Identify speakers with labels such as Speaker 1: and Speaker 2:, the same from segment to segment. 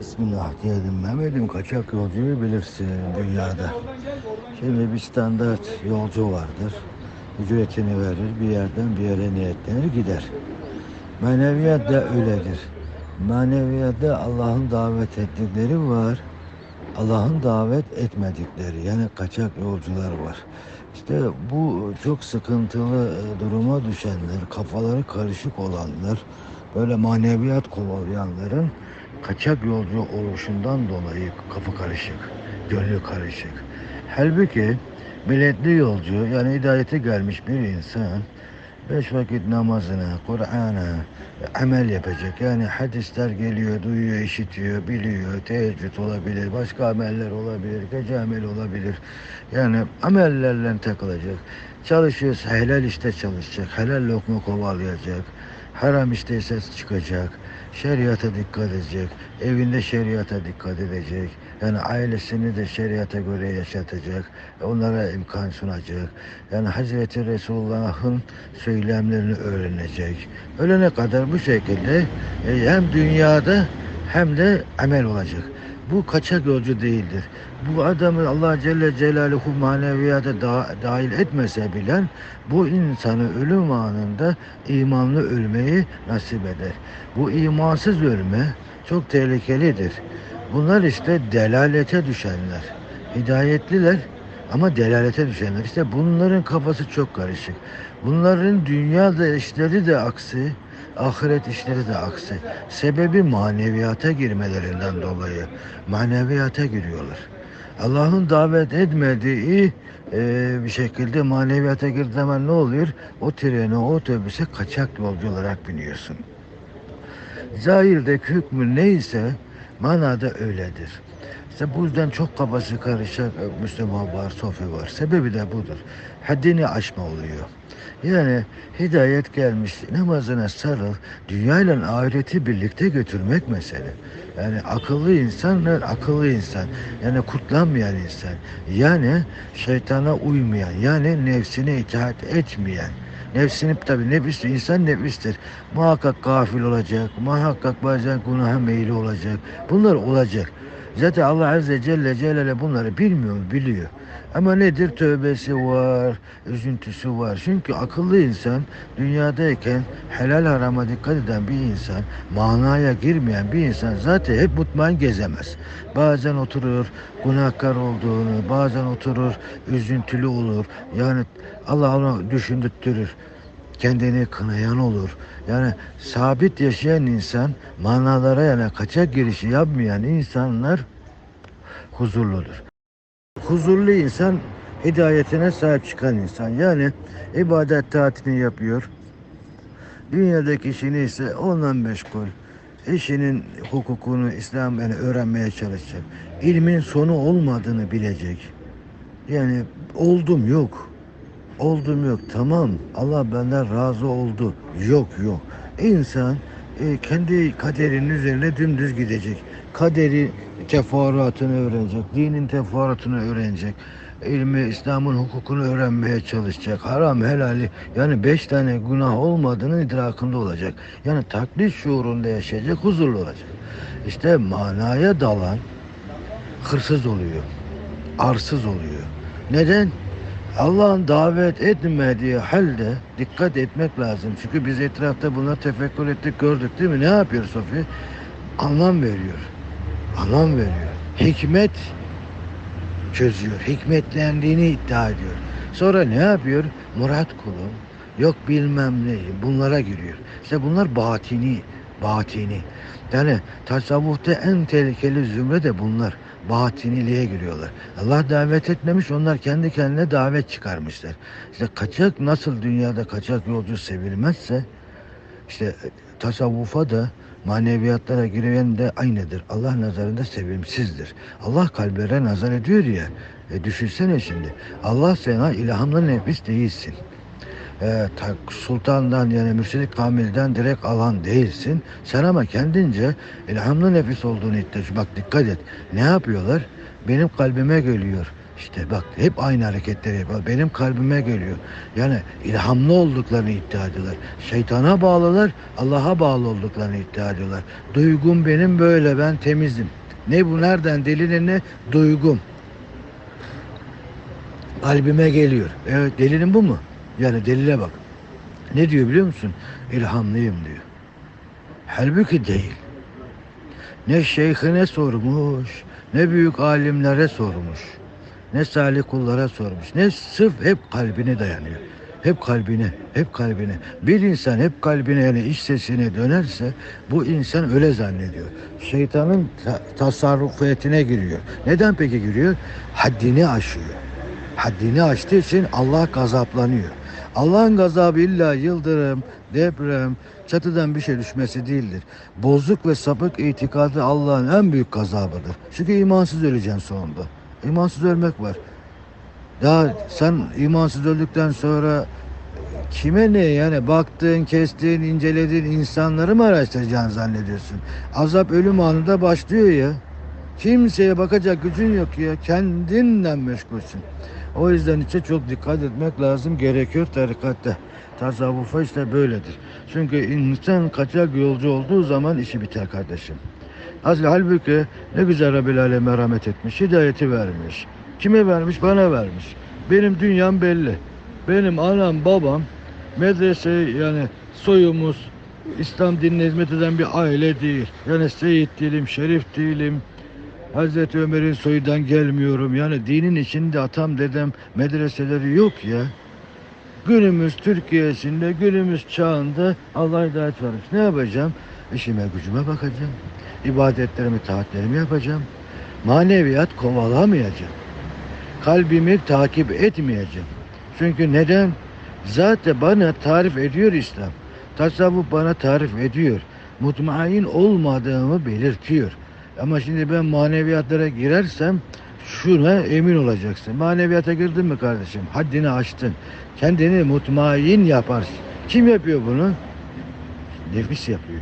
Speaker 1: Bismillah diyelim Mehmet'im kaçak yolcuyu bilirsin dünyada. Şimdi bir standart yolcu vardır. Ücretini verir, bir yerden bir yere niyetlenir gider. Maneviyat da öyledir. Maneviyatta Allah'ın davet ettikleri var. Allah'ın davet etmedikleri yani kaçak yolcular var. İşte bu çok sıkıntılı e, duruma düşenler, kafaları karışık olanlar, böyle maneviyat kovalayanların kaçak yolcu oluşundan dolayı kafa karışık, gönlü karışık. Halbuki biletli yolcu yani hidayete gelmiş bir insan beş vakit namazına, Kur'an'a amel yapacak. Yani hadisler geliyor, duyuyor, işitiyor, biliyor, teheccüd olabilir, başka ameller olabilir, gece amel olabilir. Yani amellerle takılacak. Çalışıyorsa helal işte çalışacak, helal lokma kovalayacak, haram işte ses çıkacak, şeriata dikkat edecek, evinde şeriata dikkat edecek. Yani ailesini de şeriata göre yaşatacak, onlara imkan sunacak. Yani Hazreti Resulullah'ın söylemlerini öğrenecek. Ölene kadar bu şekilde e, hem dünyada hem de amel olacak. Bu kaçak yolcu değildir. Bu adamı Allah Celle Celaluhu maneviyata da, dahil etmese bile bu insanı ölüm anında imanlı ölmeyi nasip eder. Bu imansız ölme çok tehlikelidir. Bunlar işte delalete düşenler. Hidayetliler ama delalete düşenler. İşte bunların kafası çok karışık. Bunların dünyada işleri de aksi, ahiret işleri de aksi. Sebebi maneviyata girmelerinden dolayı. Maneviyata giriyorlar. Allah'ın davet etmediği e, bir şekilde maneviyata girdiği zaman ne oluyor? O trene, o otobüse kaçak yolcu olarak biniyorsun. Zahirdeki hükmü neyse manada öyledir. İşte bu yüzden çok kafası karışık e, Müslüman var, Sofi var. Sebebi de budur. Haddini aşma oluyor. Yani hidayet gelmiş, namazına sarıl, dünyayla ahireti birlikte götürmek mesele. Yani akıllı insanlar akıllı insan. Yani kutlanmayan insan. Yani şeytana uymayan, yani nefsine itaat etmeyen. Nefsini tabi nefis insan nefistir. Muhakkak gafil olacak. Muhakkak bazen günaha meyili olacak. Bunlar olacak. Zaten Allah Azze Celle Celaluhu bunları bilmiyor? Biliyor. Ama nedir? Tövbesi var, üzüntüsü var. Çünkü akıllı insan dünyadayken helal harama dikkat eden bir insan, manaya girmeyen bir insan zaten hep mutmain gezemez. Bazen oturur günahkar olduğunu, bazen oturur üzüntülü olur. Yani Allah onu düşündürtürür kendini kınayan olur. Yani sabit yaşayan insan manalara yani kaçak girişi yapmayan insanlar huzurludur. Huzurlu insan hidayetine sahip çıkan insan. Yani ibadet taatini yapıyor. Dünyadaki işini ise ondan meşgul. İşinin hukukunu İslam yani öğrenmeye çalışacak. İlmin sonu olmadığını bilecek. Yani oldum yok. Oldum yok. Tamam. Allah benden razı oldu. Yok yok. İnsan e, kendi kaderinin üzerine dümdüz gidecek. Kaderi teferruatını öğrenecek. Dinin teferruatını öğrenecek. İlmi, İslam'ın hukukunu öğrenmeye çalışacak. Haram, helali yani beş tane günah olmadığının idrakında olacak. Yani taklit şuurunda yaşayacak, huzurlu olacak. İşte manaya dalan hırsız oluyor. Arsız oluyor. Neden? Allah'ın davet etmediği halde dikkat etmek lazım. Çünkü biz etrafta bunları tefekkür ettik, gördük değil mi? Ne yapıyor Sofi? Anlam veriyor. Anlam veriyor. Hikmet çözüyor. Hikmetlendiğini iddia ediyor. Sonra ne yapıyor? Murat kulum, yok bilmem ne, bunlara giriyor. İşte bunlar batini, batini. Yani tasavvufta en tehlikeli zümre de bunlar. Batiniliğe giriyorlar. Allah davet etmemiş, onlar kendi kendine davet çıkarmışlar. İşte kaçak nasıl dünyada kaçak yolcu sevilmezse, işte tasavvufa da maneviyatlara giren de aynıdır. Allah nazarında sevimsizdir. Allah kalplere nazar ediyor ya. E düşünsene şimdi. Allah sana ilhamlı nefis değilsin. E, ta- sultandan yani mürşid kamilden direkt alan değilsin. Sen ama kendince ilhamlı nefis olduğunu iddia. Bak dikkat et. Ne yapıyorlar? Benim kalbime geliyor. İşte bak hep aynı hareketleri yapıyor. Benim kalbime geliyor. Yani ilhamlı olduklarını iddia ediyorlar. Şeytana bağlılar, Allah'a bağlı olduklarını iddia ediyorlar. Duygum benim böyle, ben temizim. Ne bu nereden delili ne? Duygum. Kalbime geliyor. Evet delilin bu mu? Yani delile bak. Ne diyor biliyor musun? İlhamlıyım diyor. Halbuki değil. Ne şeyhine sormuş, ne büyük alimlere sormuş, ne salih kullara sormuş. Ne sırf hep kalbine dayanıyor. Hep kalbine, hep kalbine. Bir insan hep kalbine yani iç sesine dönerse bu insan öyle zannediyor. Şeytanın ta- tasarrufiyetine giriyor. Neden peki giriyor? Haddini aşıyor. Haddini aştığı için Allah gazaplanıyor. Allah'ın gazabı illa yıldırım, deprem, çatıdan bir şey düşmesi değildir. Bozuk ve sapık itikadı Allah'ın en büyük gazabıdır. Çünkü imansız öleceksin sonunda. İmansız ölmek var. Ya sen imansız öldükten sonra kime ne yani baktığın, kestiğin, incelediğin insanları mı araştıracaksın zannediyorsun? Azap ölüm anında başlıyor ya. Kimseye bakacak gücün yok ya. Kendinden meşgulsün. O yüzden işte çok dikkat etmek lazım gerekiyor tarikatta. Tasavvufa işte böyledir. Çünkü insan kaçak yolcu olduğu zaman işi biter kardeşim. Aslı halbuki ne güzel Rabbil Alem merhamet etmiş, hidayeti vermiş. Kime vermiş? Bana vermiş. Benim dünyam belli. Benim anam, babam, medrese yani soyumuz, İslam dinine hizmet eden bir aile değil. Yani seyit değilim, şerif değilim. Hazreti Ömer'in soyundan gelmiyorum. Yani dinin içinde atam dedem medreseleri yok ya. Günümüz Türkiye'sinde, günümüz çağında Allah hidayet vermiş. Ne yapacağım? İşime gücüme bakacağım. İbadetlerimi, taatlerimi yapacağım. Maneviyat kovalamayacağım. Kalbimi takip etmeyeceğim. Çünkü neden? Zaten bana tarif ediyor İslam. Tasavvuf bana tarif ediyor. Mutmain olmadığımı belirtiyor. Ama şimdi ben maneviyatlara girersem şuna emin olacaksın. Maneviyata girdin mi kardeşim? Haddini aştın. Kendini mutmain yaparsın. Kim yapıyor bunu? Nefis yapıyor.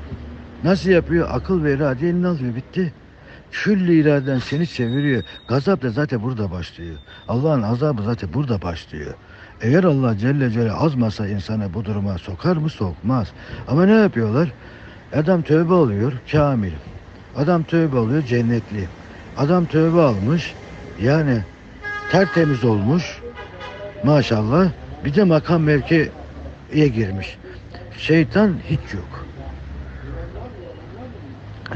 Speaker 1: Nasıl yapıyor? Akıl ve irade eline alıyor. Bitti. Külli iraden seni çeviriyor. Gazap da zaten burada başlıyor. Allah'ın azabı zaten burada başlıyor. Eğer Allah Celle Celle azmasa insanı bu duruma sokar mı? Sokmaz. Ama ne yapıyorlar? Adam tövbe alıyor, kamil. Adam tövbe alıyor, cennetli. Adam tövbe almış, yani tertemiz olmuş. Maşallah. Bir de makam mevkiye girmiş. Şeytan hiç yok.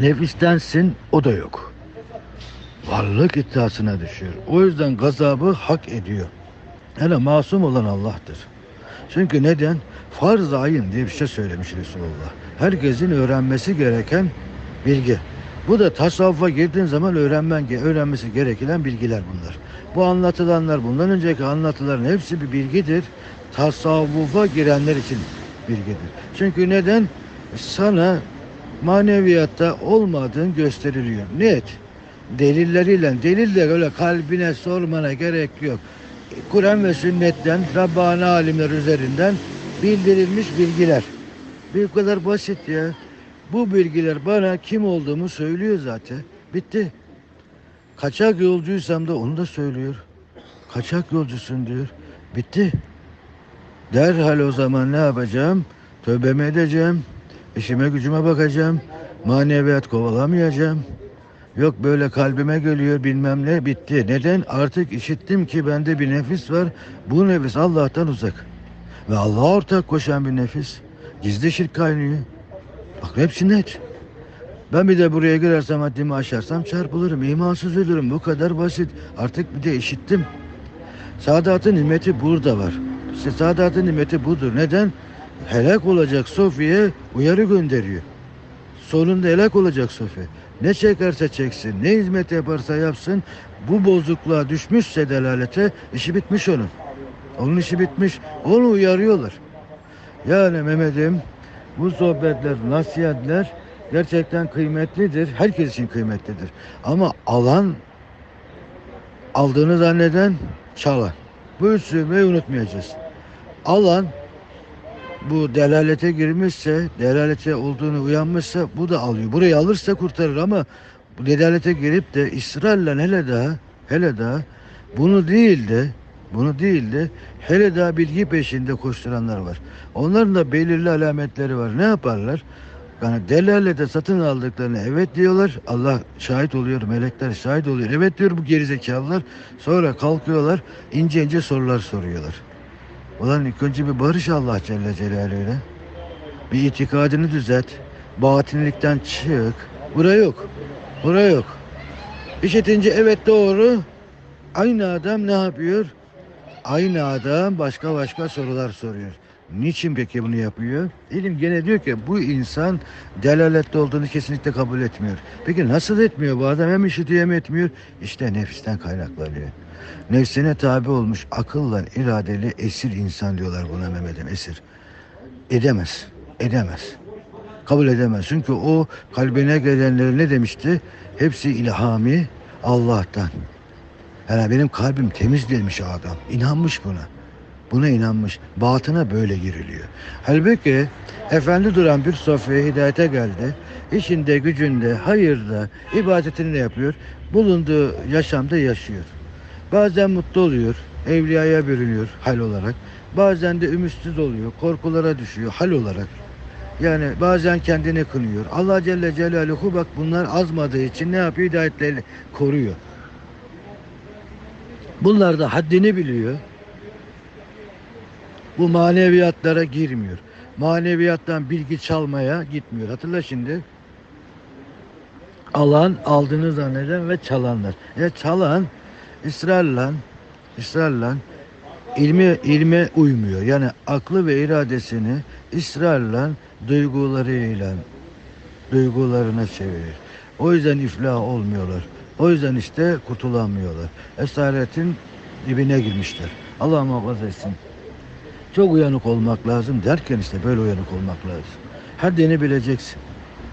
Speaker 1: Nefistensin, o da yok. Varlık iddiasına düşüyor. O yüzden gazabı hak ediyor. Hele masum olan Allah'tır. Çünkü neden? Farz-ı ayın diye bir şey söylemiş Resulullah. Herkesin öğrenmesi gereken bilgi. Bu da tasavvufa girdiğin zaman öğrenmen, öğrenmesi gereken bilgiler bunlar. Bu anlatılanlar, bundan önceki anlatıların hepsi bir bilgidir. Tasavvufa girenler için bilgidir. Çünkü neden? Sana maneviyatta olmadığın gösteriliyor. Net. Delilleriyle, deliller öyle kalbine sormana gerek yok. Kur'an ve sünnetten, Rabbani alimler üzerinden bildirilmiş bilgiler. Bir kadar basit ya. Bu bilgiler bana kim olduğumu söylüyor zaten. Bitti. Kaçak yolcuysam da onu da söylüyor. Kaçak yolcusun diyor. Bitti. Derhal o zaman ne yapacağım? Tövbemi edeceğim. İşime gücüme bakacağım. Maneviyat kovalamayacağım. Yok böyle kalbime geliyor bilmem ne bitti. Neden? Artık işittim ki bende bir nefis var. Bu nefis Allah'tan uzak. Ve Allah'a ortak koşan bir nefis. Gizli şirk kaynıyor. Bak hepsi net. Ben bir de buraya girersem haddimi aşarsam çarpılırım. imansız ölürüm. Bu kadar basit. Artık bir de işittim. Saadatın nimeti burada var. İşte saadatın nimeti budur. Neden? Helak olacak Sofi'ye uyarı gönderiyor. Sonunda helak olacak Sofi. Ne çekerse çeksin, ne hizmet yaparsa yapsın, bu bozukluğa düşmüşse delalete işi bitmiş onun. Onun işi bitmiş. Onu uyarıyorlar. Yani Mehmet'im bu sohbetler, nasihatler gerçekten kıymetlidir. Herkes için kıymetlidir. Ama alan aldığını zanneden çalan. Bu üçlüyü unutmayacağız. Alan bu delalete girmişse, delalete olduğunu uyanmışsa bu da alıyor. Burayı alırsa kurtarır ama bu delalete girip de ısrarla hele daha, hele daha Bunu değil de bunu değil de hele daha bilgi peşinde koşturanlar var. Onların da belirli alametleri var. Ne yaparlar? Yani delalete satın aldıklarını evet diyorlar. Allah şahit oluyor, melekler şahit oluyor. Evet diyor bu gerizekalılar. Sonra kalkıyorlar, ince ince sorular soruyorlar. Ulan ilk önce bir barış Allah Celle Celaluhu'yla. Bir itikadını düzelt. Batinilikten çık. Bura yok. Bura yok. İşitince evet doğru. Aynı adam ne yapıyor? Aynı adam başka başka sorular soruyor. Niçin peki bunu yapıyor? İlim gene diyor ki bu insan delalette olduğunu kesinlikle kabul etmiyor. Peki nasıl etmiyor bu adam? Hem işitiyor hem etmiyor. İşte nefisten kaynaklanıyor. Nefsine tabi olmuş akılla iradeli esir insan diyorlar buna Mehmet'im esir. Edemez. Edemez. Kabul edemez. Çünkü o kalbine gelenleri ne demişti? Hepsi ilhami Allah'tan. Yani benim kalbim temiz demiş adam. İnanmış buna. Buna inanmış. Batına böyle giriliyor. Halbuki efendi duran bir sofraya hidayete geldi. İşinde, gücünde, hayırda, ibadetini de yapıyor. Bulunduğu yaşamda yaşıyor. Bazen mutlu oluyor, evliyaya bürünüyor hal olarak. Bazen de ümitsiz oluyor, korkulara düşüyor hal olarak. Yani bazen kendini kınıyor. Allah Celle Celaluhu bak bunlar azmadığı için ne yapıyor? Hidayetlerini koruyor. Bunlar da haddini biliyor. Bu maneviyatlara girmiyor. Maneviyattan bilgi çalmaya gitmiyor. Hatırla şimdi. Alan aldığını zanneden ve çalanlar. Ya çalan ısrarla ısrarla ilmi ilme uymuyor. Yani aklı ve iradesini ısrarla duygularıyla duygularına çevirir. O yüzden iflah olmuyorlar. O yüzden işte kurtulamıyorlar. Esaretin dibine girmişler. Allah muhafaza etsin. Çok uyanık olmak lazım derken işte böyle uyanık olmak lazım. Haddini bileceksin.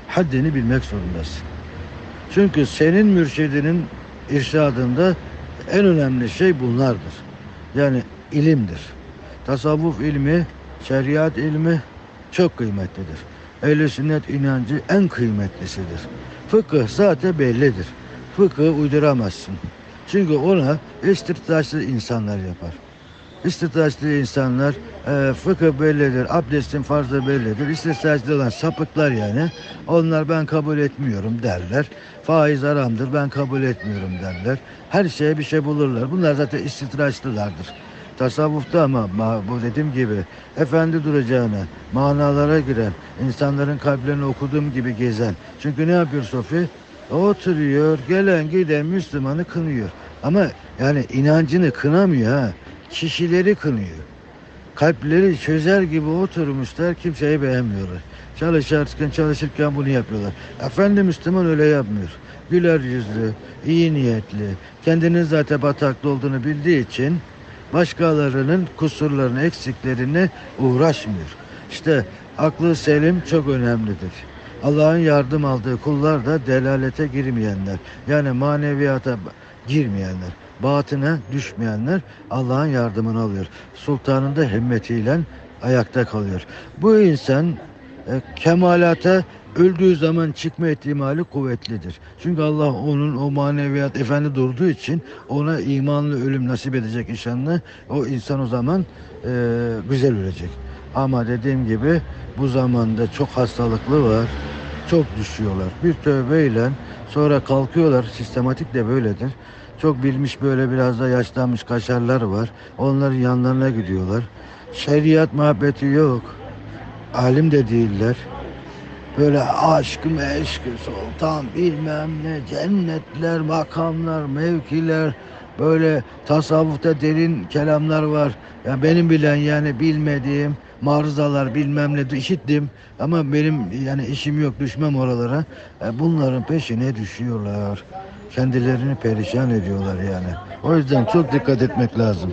Speaker 1: Haddini bilmek zorundasın. Çünkü senin mürşidinin irşadında en önemli şey bunlardır. Yani ilimdir. Tasavvuf ilmi, şeriat ilmi çok kıymetlidir. Ehl-i sünnet inancı en kıymetlisidir. Fıkıh zaten bellidir. Fıkıh uyduramazsın. Çünkü ona istihtaçlı insanlar yapar. İstihtaçlı insanlar e, fıkıh bellidir, abdestin farzı bellidir. İstihtaçlı olan sapıklar yani. Onlar ben kabul etmiyorum derler. Faiz haramdır ben kabul etmiyorum derler. Her şeye bir şey bulurlar. Bunlar zaten istihtaçlılardır. Tasavvufta ama ma- bu dediğim gibi efendi duracağına manalara giren, insanların kalplerini okuduğum gibi gezen. Çünkü ne yapıyor Sofi? Oturuyor, gelen giden Müslümanı kınıyor. Ama yani inancını kınamıyor ha. Kişileri kınıyor. Kalpleri çözer gibi oturmuşlar, kimseyi beğenmiyorlar. Çalışırken çalışırken bunu yapıyorlar. Efendi Müslüman öyle yapmıyor. Güler yüzlü, iyi niyetli, kendinin zaten batakta olduğunu bildiği için başkalarının kusurlarını, eksiklerini uğraşmıyor. İşte aklı selim çok önemlidir. Allah'ın yardım aldığı kullar da delalete girmeyenler. Yani maneviyata girmeyenler. Batına düşmeyenler Allah'ın yardımını alıyor. Sultanın da himmetiyle ayakta kalıyor. Bu insan e, kemalata öldüğü zaman çıkma ihtimali kuvvetlidir. Çünkü Allah onun o maneviyat efendi durduğu için ona imanlı ölüm nasip edecek inşallah. O insan o zaman e, güzel ölecek. Ama dediğim gibi bu zamanda çok hastalıklı var. Çok düşüyorlar. Bir tövbeyle sonra kalkıyorlar. Sistematik de böyledir. Çok bilmiş böyle biraz da yaşlanmış kaşarlar var. Onların yanlarına gidiyorlar. Şeriat muhabbeti yok. Alim de değiller. Böyle aşk meşk, sultan bilmem ne, cennetler, makamlar, mevkiler, böyle tasavvufta derin kelamlar var. Ya benim bilen yani bilmediğim marzalar bilmem ne işittim ama benim yani işim yok düşmem oralara. E, bunların peşine düşüyorlar. Kendilerini perişan ediyorlar yani. O yüzden çok dikkat etmek lazım.